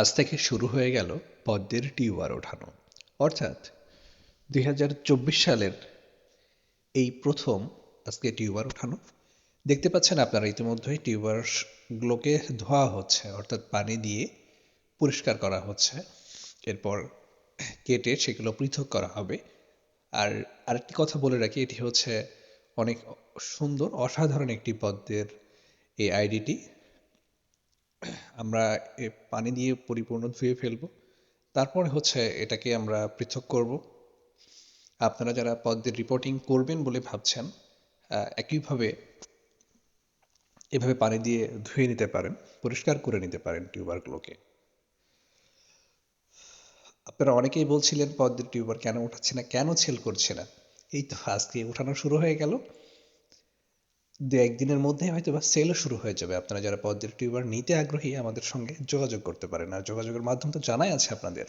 আজ থেকে শুরু হয়ে গেল পদ্মের টিউবার ওঠানো। অর্থাৎ দুই হাজার চব্বিশ সালের এই প্রথম আজকে টিউবার ওঠানো। দেখতে পাচ্ছেন আপনারা ইতিমধ্যেই টিউবারগুলোকে ধোয়া হচ্ছে, অর্থাৎ পানি দিয়ে পরিষ্কার করা হচ্ছে। এরপর কেটে সেগুলো পৃথক করা হবে। আর আরেকটি কথা বলে রাখি, এটি হচ্ছে অনেক সুন্দর, অসাধারণ একটি পদ্মের এই আইডিটি। আমরা পানি দিয়ে পরিপূর্ণ ধুয়ে ফেলব। তারপরে হচ্ছে এটাকে আমরা পৃথক করব। আপনারা যারা পদ্মের রিপোর্টিং করবেন বলে ভাবছেন একইভাবে এভাবে পানি দিয়ে ধুয়ে নিতে পারেন, পরিষ্কার করে নিতে পারেন টিউবারগুলোকে। আপনারা অনেকেই বলছিলেন পদ্মের টিউবার কেন উঠাচ্ছে না, কেন ছেল করছে না? এই তো আজকে উঠানো শুরু হয়ে গেল। দু, একদিনের মধ্যেই হয়তো বা সেলও শুরু হয়ে যাবে। আপনারা যারা পদ্মের টিউবার নিতে আগ্রহী, আমাদের সঙ্গে যোগাযোগ করতে পারেন। আর যোগাযোগের মাধ্যম তো জানাই আছে আপনাদের।